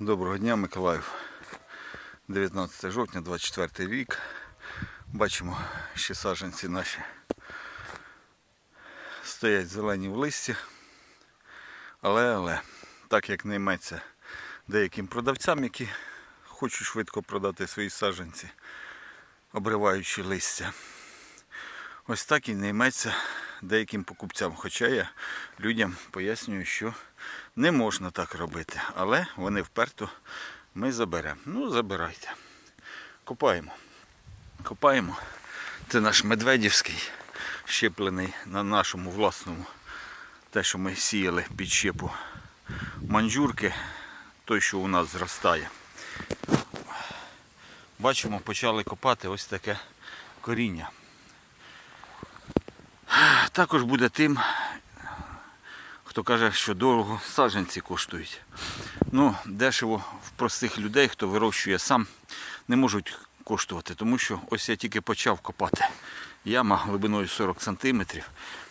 Доброго дня, Миколаїв. 19 жовтня, 24 рік. Бачимо, ще саджанці наші стоять зелені в листі. Але, але, так як не йметься деяким продавцям, які хочуть швидко продати свої саджанці, обриваючи листя. Ось так і не йметься деяким покупцям. Хоча я людям пояснюю, що не можна так робити. Але вони вперто ми заберемо. Ну, забирайте. Копаємо. Копаємо. Це наш медведівський, щеплений на нашому власному, те, що ми сіяли під щепу манджурки, той, що у нас зростає. Бачимо, почали копати ось таке коріння. Також буде тим, хто каже, що дорого саджанці коштують. Ну, дешево в простих людей, хто вирощує сам, не можуть коштувати, тому що ось я тільки почав копати. Яма глибиною 40 см.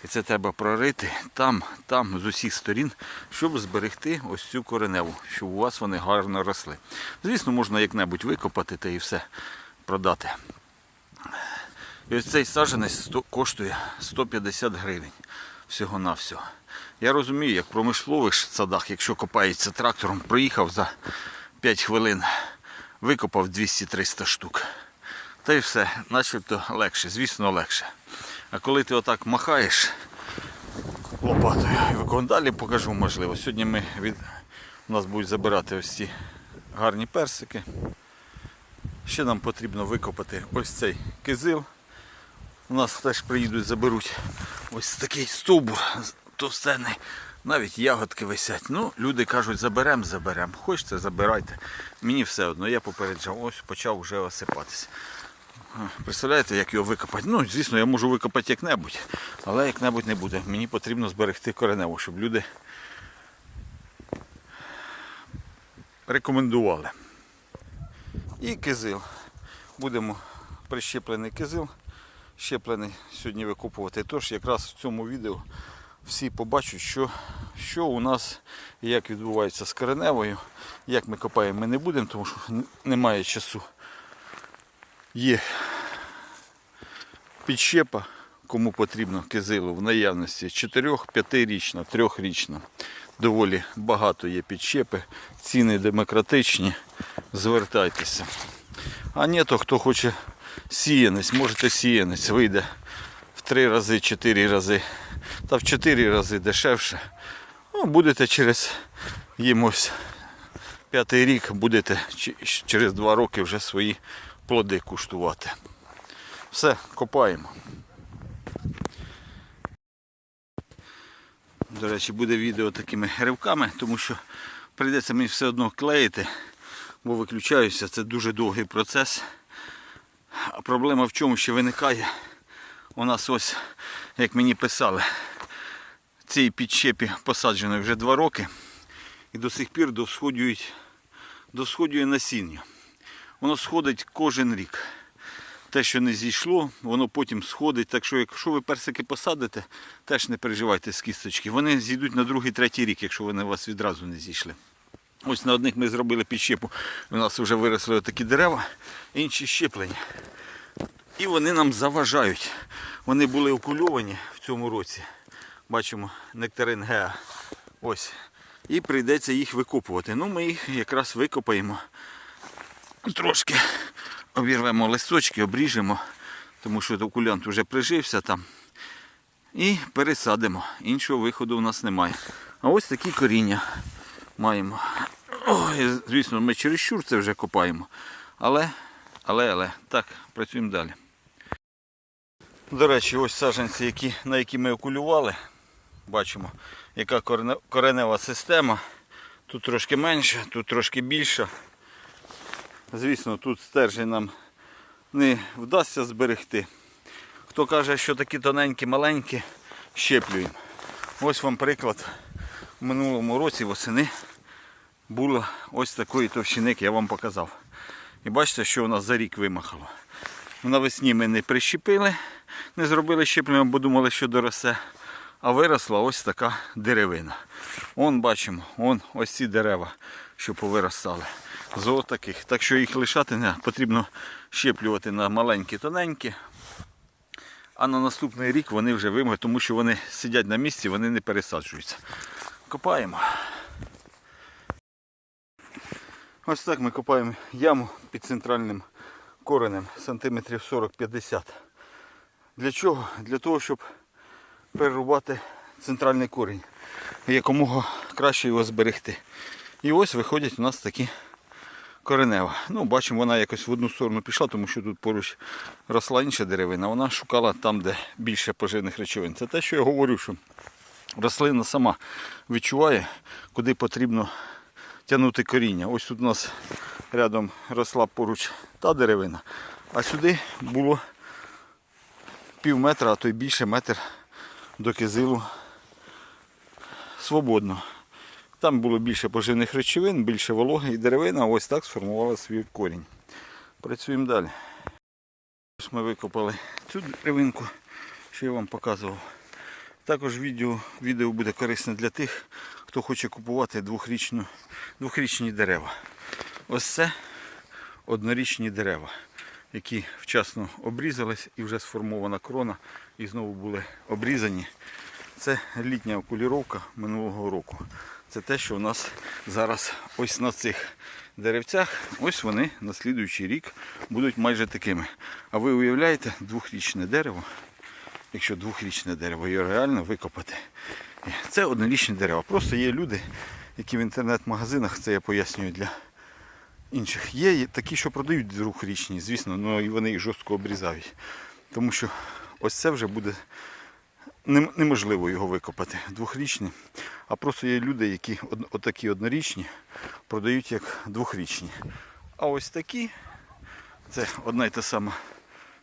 І це треба прорити там, там, з усіх сторін, щоб зберегти ось цю кореневу, щоб у вас вони гарно росли. Звісно, можна як-небудь викопати та і все продати. І ось цей саджанець коштує 150 гривень всього-навсього. Я розумію, як в садах, якщо копається трактором, проїхав за 5 хвилин, викопав 200-300 штук. Та й все, начебто легше, звісно, легше. А коли ти отак махаєш лопатою, і далі покажу, можливо. Сьогодні ми від... у нас будуть забирати ось ці гарні персики. Ще нам потрібно викопати ось цей кизил. У нас теж приїдуть, заберуть ось такий стовбур товстений. Навіть ягодки висять. Ну, люди кажуть, заберемо, заберемо. Хочете, забирайте. Мені все одно, я попереджав, ось почав вже осипатися. Представляєте, як його викопати? Ну, звісно, я можу викопати як-небудь, але як-небудь не буде. Мені потрібно зберегти кореневу, щоб люди рекомендували. І кизил. Будемо прищеплений кизил щеплений сьогодні викопувати. Тож якраз в цьому відео всі побачать, що, що у нас як відбувається з кореневою. Як ми копаємо, ми не будемо, тому що немає часу. Є підщепа, кому потрібно кизилу в наявності 4-5-річна, 3-річна. Доволі багато є підщепи, ціни демократичні. Звертайтеся. А ні, то хто хоче сіянець, можете сіянець, вийде в три рази, чотири рази, та в чотири рази дешевше. Ну, будете через їм п'ятий рік, будете через два роки вже свої плоди куштувати. Все, копаємо. До речі, буде відео такими ривками, тому що прийдеться мені все одно клеїти, бо виключаюся, це дуже довгий процес. Проблема в чому ще виникає? У нас ось, як мені писали, цій підщепі посаджено вже два роки і до сих пір досходюють, досходює насіння. Воно сходить кожен рік. Те, що не зійшло, воно потім сходить. Так що, якщо ви персики посадите, теж не переживайте з кісточки. Вони зійдуть на другий, третій рік, якщо вони у вас відразу не зійшли. Ось на одних ми зробили підщепу. У нас вже виросли такі дерева, інші щеплені. І вони нам заважають. Вони були окульовані в цьому році. Бачимо нектарин Геа. Ось. І прийдеться їх викопувати. Ну, ми їх якраз викопаємо. Трошки обірвемо листочки, обріжемо, тому що окулянт вже прижився там. І пересадимо. Іншого виходу у нас немає. А ось такі коріння маємо. Ой, звісно, ми чересчур це вже копаємо. Але, але, але, так, працюємо далі. До речі, ось саджанці, які, на які ми окулювали. Бачимо, яка коренева система. Тут трошки менша, тут трошки більша. Звісно, тут стержень нам не вдасться зберегти. Хто каже, що такі тоненькі, маленькі, щеплюємо. Ось вам приклад. В минулому році восени було ось такої товщини, як я вам показав. І бачите, що у нас за рік вимахало. Навесні ми не прищепили, не зробили щеплення, бо думали, що доросте. а виросла ось така деревина. Вон бачимо, вон ось ці дерева, що повиростали. З отаких. Так що їх лишати не потрібно щеплювати на маленькі тоненькі. А на наступний рік вони вже вимоги, тому що вони сидять на місці, вони не пересаджуються. Копаємо. Ось так ми копаємо яму під центральним коренем сантиметрів 40-50. Для чого? Для того, щоб перерубати центральний корінь. Якомога краще його зберегти. І ось виходять у нас такі коренева. Ну, бачимо, вона якось в одну сторону пішла, тому що тут поруч росла інша деревина. Вона шукала там, де більше поживних речовин. Це те, що я говорю, що рослина сама відчуває, куди потрібно тягнути коріння. Ось тут у нас рядом росла поруч та деревина, а сюди було пів метра, а то й більше метр до кизилу свободно. Там було більше поживних речовин, більше вологи і деревина ось так сформувала свій корінь. Працюємо далі. Ось ми викопали цю деревинку, що я вам показував. Також відео, відео буде корисне для тих, хто хоче купувати двохрічну, двохрічні дерева. Ось це однорічні дерева, які вчасно обрізались і вже сформована крона і знову були обрізані. Це літня окуліровка минулого року. Це те, що у нас зараз ось на цих деревцях, ось вони на слідуючий рік будуть майже такими. А ви уявляєте, двохрічне дерево, якщо двохрічне дерево його реально викопати. Це однорічне дерево. Просто є люди, які в інтернет-магазинах, це я пояснюю для інших. Є такі, що продають двохрічні, звісно, але і вони їх жорстко обрізають. Тому що ось це вже буде неможливо його викопати двохрічні. А просто є люди, які отакі однорічні продають як двохрічні. А ось такі, це одна й та сама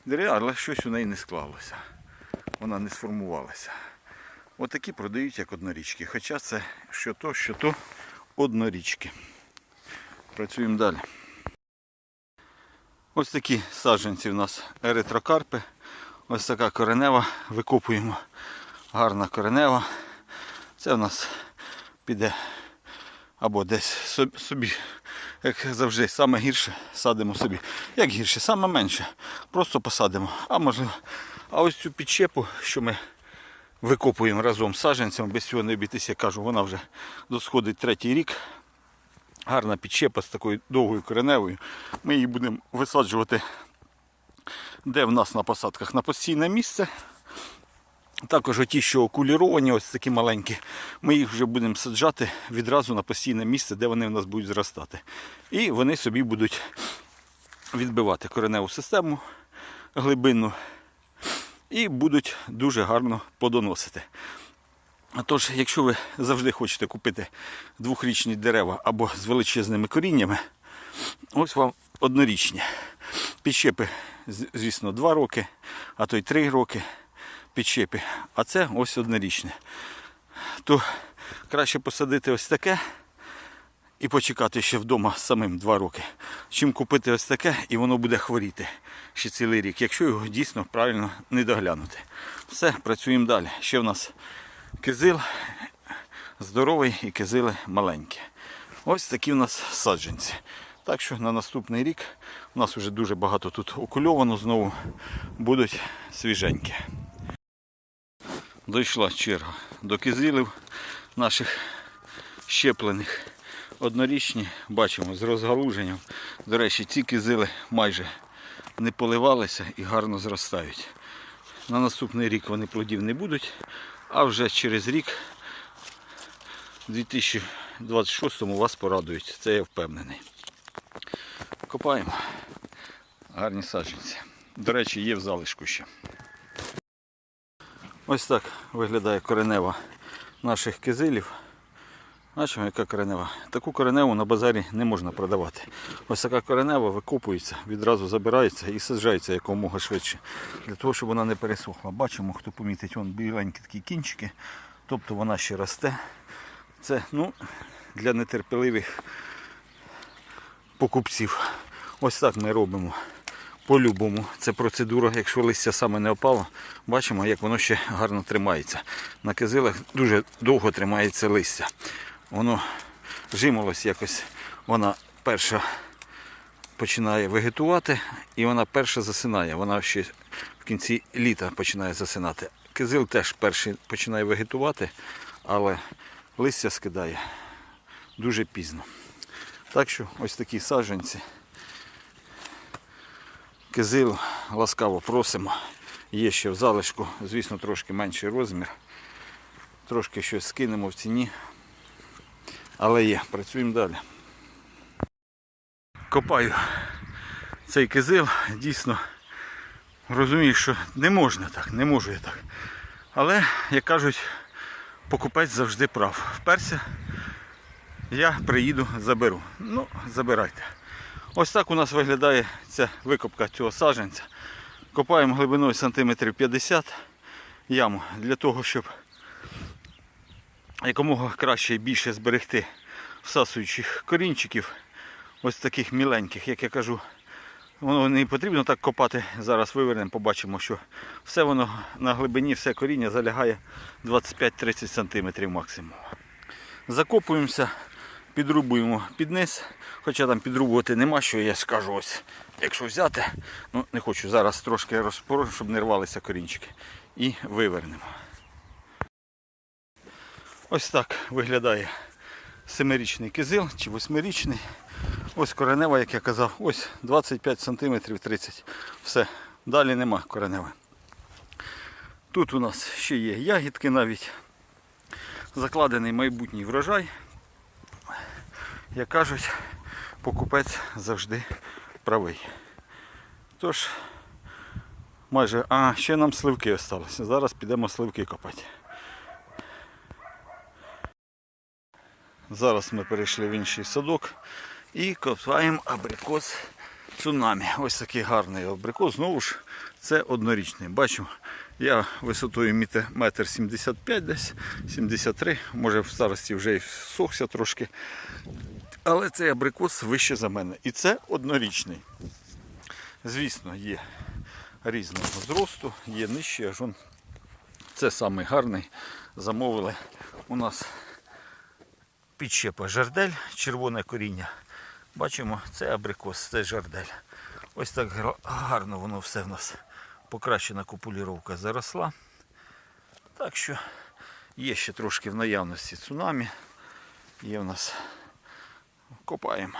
дерева, але щось у неї не склалося. Вона не сформувалася. Отакі продають як однорічки. Хоча це що то, що то однорічки. Працюємо далі. Ось такі саджанці у нас еритрокарпи. Ось така коренева. Викопуємо. Гарна коренева. Це у нас піде або десь собі, як завжди, саме гірше садимо собі. Як гірше, саме менше. Просто посадимо. А можливо. А ось цю підчепу, що ми викопуємо разом з саджанцем, без цього не обійтися, я кажу, вона вже досходить третій рік. Гарна підчепа з такою довгою кореневою. Ми її будемо висаджувати де в нас на посадках на постійне місце. Також оті, що окуліровані, ось такі маленькі, ми їх вже будемо саджати відразу на постійне місце, де вони в нас будуть зростати. І вони собі будуть відбивати кореневу систему глибинну і будуть дуже гарно плодоносити. Тож, якщо ви завжди хочете купити двохрічні дерева або з величезними коріннями, ось вам однорічні. Підщепи, звісно, 2 роки, а то й 3 роки підщепи. А це ось однорічне. То краще посадити ось таке і почекати ще вдома самим 2 роки, чим купити ось таке і воно буде хворіти ще цілий рік, якщо його дійсно правильно не доглянути. Все, працюємо далі. Ще в нас кизил здоровий і кизили маленькі. Ось такі у нас саджанці. Так що на наступний рік у нас вже дуже багато тут окульовано знову будуть свіженькі. Дійшла черга до кизилів наших щеплених. Однорічні, бачимо, з розгалуженням. До речі, ці кизили майже не поливалися і гарно зростають. На наступний рік вони плодів не будуть, а вже через рік, у 2026-му, вас порадують. Це я впевнений. Копаємо. Гарні саджанці. До речі, є в залишку ще. Ось так виглядає коренева наших кизилів. Бачимо, яка коренева. Таку кореневу на базарі не можна продавати. Ось така коренева викопується, відразу забирається і саджається якомога швидше. Для того, щоб вона не пересохла. Бачимо, хто помітить, вон біленькі такі кінчики. Тобто вона ще росте. Це ну, для нетерпеливих покупців. Ось так ми робимо По-любому, це процедура, якщо листя саме не опало, бачимо, як воно ще гарно тримається. На кизилах дуже довго тримається листя. Воно жимолось якось, вона перша починає вегетувати і вона перша засинає. Вона ще в кінці літа починає засинати. Кизил теж перший починає вегетувати, але листя скидає дуже пізно. Так що ось такі саджанці. Кизил ласкаво просимо. Є ще в залишку, звісно, трошки менший розмір. Трошки щось скинемо в ціні. Але є, працюємо далі. Копаю цей кизил, дійсно розумію, що не можна так, не можу я так. Але, як кажуть, покупець завжди прав. Вперся, я приїду, заберу. Ну, забирайте. Ось так у нас виглядає ця викопка цього саджанця. Копаємо глибиною сантиметрів 50 яму для того, щоб якомога краще і більше зберегти всасуючих корінчиків, ось таких міленьких, як я кажу. Воно не потрібно так копати. Зараз вивернемо, побачимо, що все воно на глибині, все коріння залягає 25-30 см максимум. Закопуємося, підрубуємо під низ. Хоча там підрубувати нема що, я скажу ось. Якщо взяти, ну не хочу зараз трошки розпору, щоб не рвалися корінчики. І вивернемо. Ось так виглядає семирічний кизил чи восьмирічний. Ось коренева, як я казав, ось 25 см 30 Все, далі нема коренева. Тут у нас ще є ягідки навіть. Закладений майбутній врожай. Як кажуть, покупець завжди правий. Тож, майже, а ще нам сливки осталися. Зараз підемо сливки копати. Зараз ми перейшли в інший садок і копаємо абрикос цунамі. Ось такий гарний абрикос. Знову ж це однорічний. Бачу, я висотою метр 75 десь, 73, може в старості вже і всохся трошки. Але цей абрикос вище за мене. І це однорічний. Звісно, є різного зросту, є нижчий, аж он. Це самий гарний. Замовили у нас підщепа жардель, червоне коріння. Бачимо, це абрикос, це жардель. Ось так гарно воно все в нас покращена купуліровка заросла. Так що є ще трошки в наявності цунамі. Є в нас. Копаємо.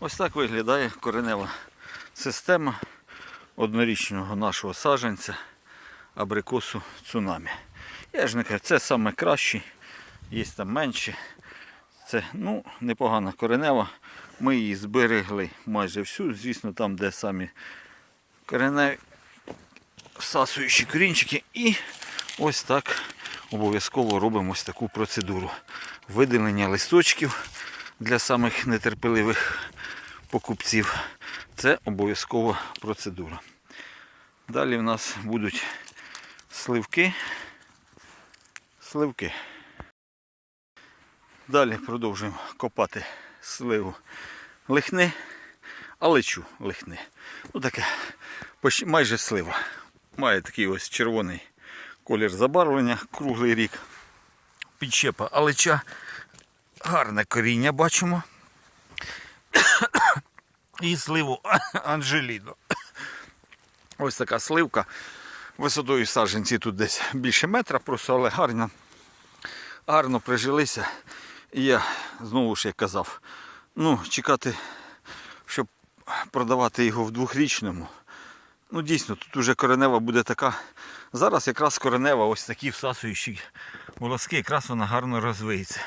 Ось так виглядає коренева система однорічного нашого саджанця абрикосу цунамі. Я ж не кажу, це саме кращий, є там менші. Це ну, непогана коренева. Ми її зберегли майже всю. Звісно, там, де самі кореневі всасуючі корінчики. І ось так обов'язково робимо ось таку процедуру. Видалення листочків для самих нетерпеливих покупців. Це обов'язкова процедура. Далі в нас будуть сливки. Сливки. Далі продовжуємо копати сливу лихни, алечу лихни. Ну таке майже слива. Має такий ось червоний колір забарвлення круглий рік. Підщепа алеча. Гарне коріння бачимо. І сливу Анжеліно. Ось така сливка. Висотою саджанці тут десь більше метра, просто але гарно, гарно прижилися. І я знову ж як казав, ну, чекати, щоб продавати його в двохрічному. Ну дійсно, тут уже коренева буде така. Зараз якраз коренева, ось такі всасуючі волоски, якраз вона гарно розвиється.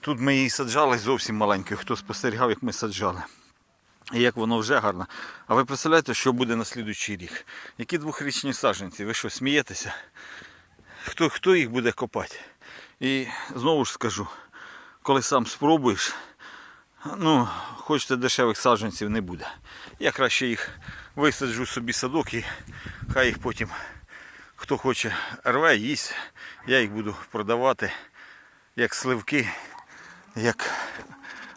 Тут ми її саджали зовсім маленькою, хто спостерігав, як ми саджали. І як воно вже гарно. А ви представляєте, що буде на слідуючий рік? Які двохрічні саджанці? Ви що, смієтеся? Хто, хто їх буде копати? І знову ж скажу, коли сам спробуєш, ну, хочете дешевих саджанців не буде. Я краще їх висаджу собі садок і хай їх потім, хто хоче рве, їсть, я їх буду продавати як сливки, як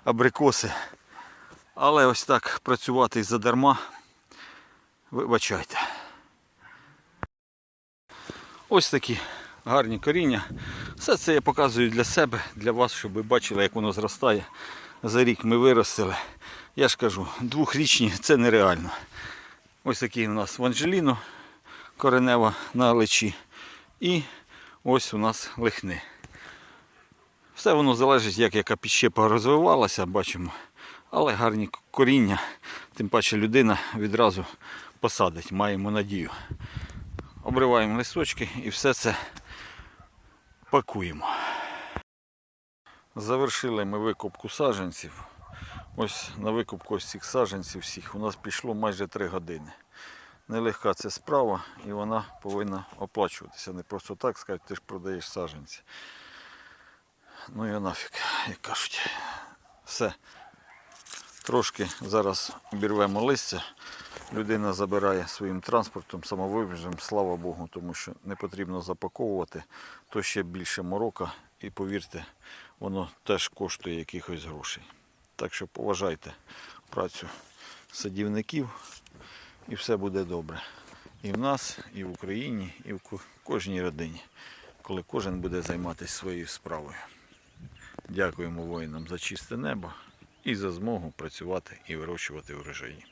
абрикоси. Але ось так працювати задарма. Вибачайте. Ось такі гарні коріння. Все це я показую для себе, для вас, щоб ви бачили, як воно зростає. За рік ми виростили. Я ж кажу, двохрічні це нереально. Ось такий у нас ванжеліно коренева на личі. І ось у нас лихни. Все воно залежить, як яка підщепа розвивалася, бачимо. Але гарні коріння, тим паче людина відразу посадить, маємо надію. Обриваємо листочки і все це пакуємо. Завершили ми викупку саджанців. Ось на викупку ось цих саджанців всіх у нас пішло майже 3 години. Нелегка це справа і вона повинна оплачуватися. Не просто так сказати, ти ж продаєш саджанці. Ну і нафіг, як кажуть. Все. Трошки зараз обірвемо листя. Людина забирає своїм транспортом, самовивізом, слава Богу, тому що не потрібно запаковувати, то ще більше морока. І повірте, воно теж коштує якихось грошей. Так що поважайте працю садівників і все буде добре. І в нас, і в Україні, і в кожній родині, коли кожен буде займатися своєю справою. Дякуємо воїнам за чисте небо і за змогу працювати і вирощувати врожаї.